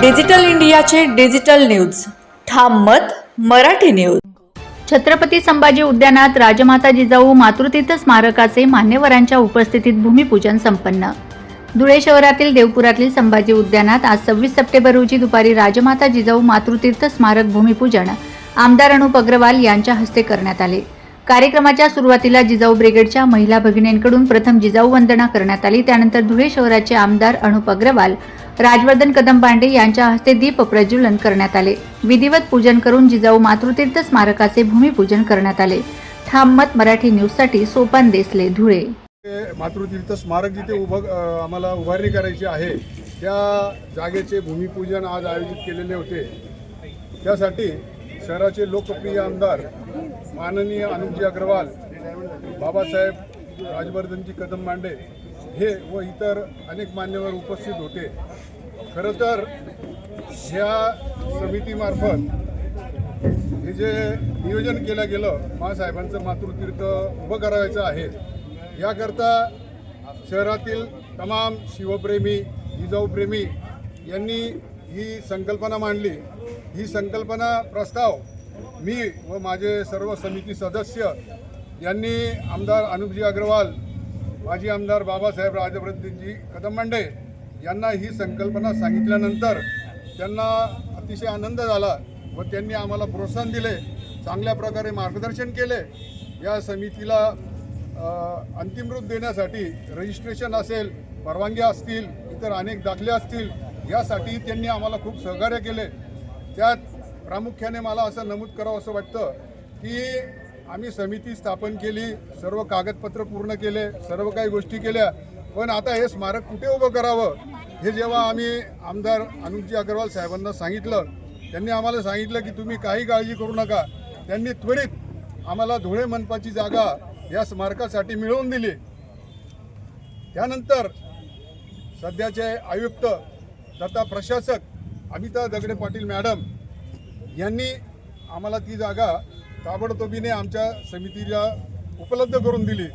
Digital इंडियाचे digital news. ठाम मत मराठी न्यूज. छत्रपती संभाजी उद्यानात राजमाता जिजाऊ मातृतीर्थ स्मारकाचे मान्यवरांच्या उपस्थितीत भूमिपूजन संपन्न. धुळे शहरातील देवपुरातील संभाजी उद्यानात आज सव्वीस सप्टेंबर रोजी दुपारी राजमाता जिजाऊ मातृतीर्थ स्मारक भूमिपूजन आमदार अनुप अग्रवाल यांच्या हस्ते करण्यात आले. कार्यक्रमाच्या सुरुवातीला जिजाऊ ब्रिगेडच्या महिला भगिनींकडून प्रथम जिजाऊ वंदना करण्यात आली. त्यानंतर धुळे शहराचे आमदार अनुप अग्रवाल राजवर्धन कदम पांडे यांच्या हस्ते दीप प्रज्वलन करण्यात आले. विधिवत पूजन करून जिजाऊ मातृतीर्थ स्मारकाचे भूमिपूजन करण्यात आले. ठाम मत मराठी न्यूजसाठी सोपान देसले धुळे. मातृतीर्थ स्मारक जिथे उभं आम्हाला उभारणी करायची आहे त्या जागेचे भूमिपूजन आज आयोजित केलेले होते. त्यासाठी शहराचे लोकप्रिय आमदार माननीय अनुपजी अग्रवाल बाबासाहेब राजवर्धनजी कदम मांडे हे व इतर अनेक मान्यवर उपस्थित होते. खरं तर ह्या समितीमार्फत हे जे नियोजन केलं गेलं महासाहेबांचं मातृतीर्थ उभं करायचं आहे. याकरता शहरातील तमाम शिवप्रेमी जिजाऊप्रेमी यांनी ही संकल्पना मांडली. ही संकल्पना प्रस्ताव मी व माझे सर्व समिती सदस्य यांनी आमदार अनुपजी अग्रवाल माजी आमदार बाबासाहेब राजवर्धनजी कदम मांडे यांना ही संकल्पना सांगितल्यानंतर त्यांना अतिशय आनंद झाला व त्यांनी आम्हाला प्रोत्साहन दिले चांगल्या प्रकारे मार्गदर्शन केले. या समितीला अंतिम रूप देण्यासाठी रजिस्ट्रेशन असेल परवानग्या असतील इतर अनेक दाखले असतील यासाठी त्यांनी आम्हाला खूप सहकार्य केले. त्यात प्रामुख्याने मला असं नमूद करावं असं वाटतं की आम्ही समिती स्थापन केली सर्व कागदपत्र पूर्ण केले सर्व काही गोष्टी केल्या. पण आता हे स्मारक कुठे उभं करावं? हे जेव्हा आम्ही आमदार अनुपजी अग्रवाल साहेबांना सांगितलं त्यांनी आम्हाला सांगितलं की तुम्ही काही काळजी करू नका. त्यांनी त्वरित आम्हाला धुळे मनपाची जागा या स्मारकासाठी मिळवून दिली. त्यानंतर सध्याचे आयुक्त तथा प्रशासक अमिता दगडे पाटील मॅडम यांनी आम्हाला ती जागा ताबडतोबीने आमच्या समितीला उपलब्ध करून दिली.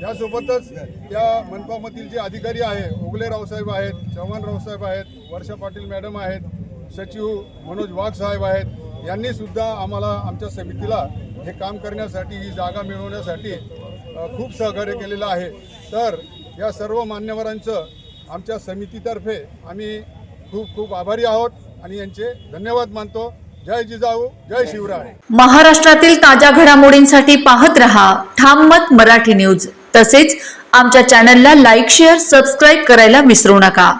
यासोबतच त्या मनपामधील जे अधिकारी आहे ओगले रावसाहेब आहेत चव्हाण रावसाहेब आहेत वर्षा पाटील मॅडम आहेत सचिव मनोज वाघ साहेब आहेत यांनी सुद्धा आम्हाला आमच्या समितीला हे काम करण्यासाठी ही जागा मिळवण्यासाठी खूप सहकार्य केलेलं आहे. तर या सर्व मान्यवरांचं आमच्या समितीतर्फे आम्ही खूप खूप आभारी आहोत आणि यांचे धन्यवाद मानतो. जय जिजाऊ जय शिवराय. महाराष्ट्रातील ताज्या घडामोडींसाठी पाहत रहा ठाम मत मराठी न्यूज. तसेच आमच्या चॅनलला लाईक शेअर सबस्क्राईब करायला विसरू नका.